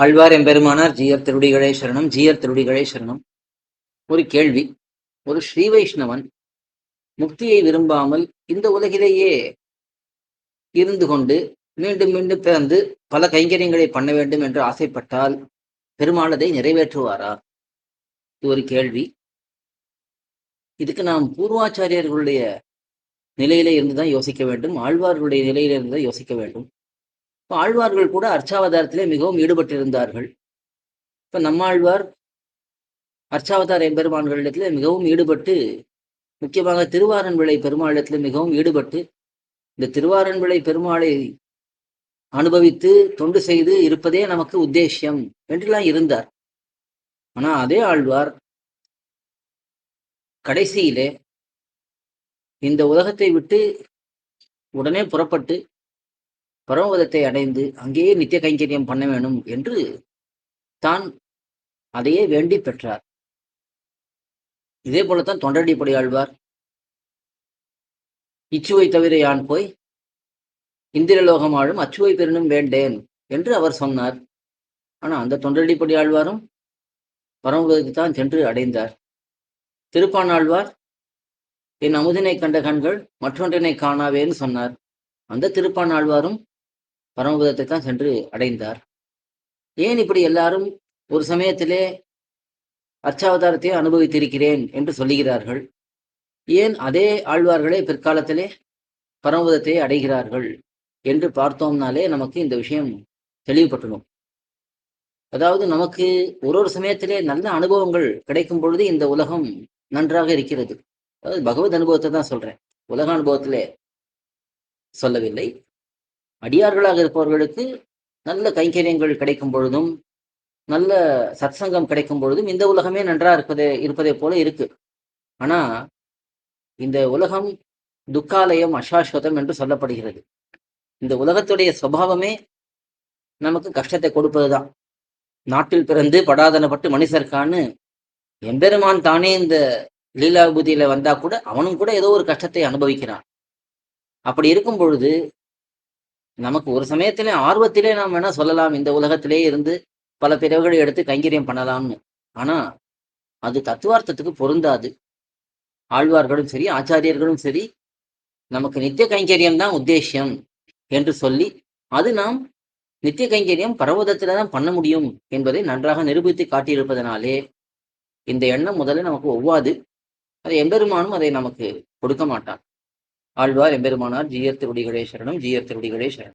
ஆழ்வார் எம்பெருமானார் ஜீயர் திருடிகளே சரணம் ஜீயர் திருடிகளே சரணம். ஒரு கேள்வி. ஒரு ஸ்ரீ வைஷ்ணவன் முக்தியை விரும்பாமல் இந்த உலகிலேயே இருந்து கொண்டு மீண்டும் மீண்டும் பிறந்து பல கைங்கரியங்களை பண்ண வேண்டும் என்று ஆசைப்பட்டால் பெருமாளதை நிறைவேற்றுவாரா? இது ஒரு கேள்வி. இதுக்கு நாம் பூர்வாச்சாரியர்களுடைய நிலையில இருந்துதான் யோசிக்க வேண்டும். ஆழ்வார்களுடைய நிலையில இருந்துதான் யோசிக்க வேண்டும். ஆழ்வார்கள் கூட அர்ச்சாவதாரத்திலே மிகவும் ஈடுபட்டிருந்தார்கள். இப்போ நம்மாழ்வார் அர்ச்சாவதார எம்பெருமான்களிடத்திலே மிகவும் ஈடுபட்டு முக்கியமாக திருவாரன்விளை பெருமாளிடத்தில் மிகவும் ஈடுபட்டு இந்த திருவாரன்விளை பெருமாளை அனுபவித்து தொண்டு செய்து இருப்பதே நமக்கு உத்தேசியம் என்றெல்லாம் இருந்தார். ஆனா அதே ஆழ்வார் கடைசியிலே இந்த உலகத்தை விட்டு உடனே புறப்பட்டு பரமபதத்தை அடைந்து அங்கேயே நித்திய கைங்கரியம் பண்ண வேண்டும் என்று தான் அதையே வேண்டி பெற்றார். இதே போலத்தான் தொண்டடிப்படி ஆழ்வார். இச்சுவை தவிர யான் போய்? இந்திரலோகம் ஆளும் அச்சுவை பெருனும் வேண்டேன் என்று அவர் சொன்னார். ஆனால் அந்த தொண்டடிப்படி ஆழ்வாரும் பரமபதத்தை தான் சென்று அடைந்தார். திருப்பானாழ்வார் என் அமுதினை கண்ட கண்கள் மற்றொன்றினை காணாவேன்னு சொன்னார். அந்த திருப்பானாழ்வாரும் பரமபதத்தை தான் சென்று அடைந்தார். ஏன் இப்படி எல்லாரும் ஒரு சமயத்திலே அர்ச்சாவதாரத்தை அனுபவித்திருக்கிறேன் என்று சொல்லுகிறார்கள்? ஏன் அதே ஆழ்வார்களே பிற்காலத்திலே பரமபதத்தை அடைகிறார்கள் என்று பார்த்தோம்னாலே நமக்கு இந்த விஷயம் தெளிவுபட்டுடும். அதாவது நமக்கு ஒரு ஒரு சமயத்திலே நல்ல அனுபவங்கள் கிடைக்கும் பொழுது இந்த உலகம் நன்றாக இருக்கிறது. அதாவது பகவத் அனுபவத்தை தான் சொல்றேன். உலக அனுபவத்திலே சொல்லவில்லை. அடியார்களாக இருப்பவர்களுக்கு நல்ல கைங்கரியங்கள் கிடைக்கும் பொழுதும் நல்ல சத்சங்கம் கிடைக்கும் பொழுதும் இந்த உலகமே நன்றா இருப்பதே இருப்பதை போல இருக்கு. ஆனா இந்த உலகம் துக்காலயம் அசாஸ்வதம் என்று சொல்லப்படுகிறது. இந்த உலகத்துடைய சுவாவமே நமக்கு கஷ்டத்தை கொடுப்பதுதான். நாட்டில் பிறந்து படாதனப்பட்டு மனுஷர்கான்னு எம்பெருமான் தானே இந்த லீலாபூதியில வந்தா கூட அவனும் கூட ஏதோ ஒரு கஷ்டத்தை அனுபவிக்கிறான். அப்படி இருக்கும் பொழுது நமக்கு ஒரு சமயத்திலே ஆர்வத்திலே நாம் வேணா சொல்லலாம் இந்த உலகத்திலே இருந்து பல பிறவுகளை எடுத்து கைங்கரியம் பண்ணலாம்னு. ஆனா அது தத்துவார்த்தத்துக்கு பொருந்தாது. ஆழ்வார்களும் சரி ஆச்சாரியர்களும் சரி நமக்கு நித்திய கைங்கரியம் தான் உத்தேசியம் என்று சொல்லி அது நாம் நித்திய கைங்கரியம் பரவதத்துல தான் பண்ண முடியும் என்பதை நன்றாக நிரூபித்து காட்டியிருப்பதனாலே இந்த எண்ணம் முதல்ல நமக்கு ஒவ்வாது. அதை எம்பெருமானும் அதை நமக்கு கொடுக்க மாட்டான். ஆழ்வார் எம்பெருமானார் ஜீயர் திருடிகளே சரணம் ஜீயர் திருடிகளே சரணம்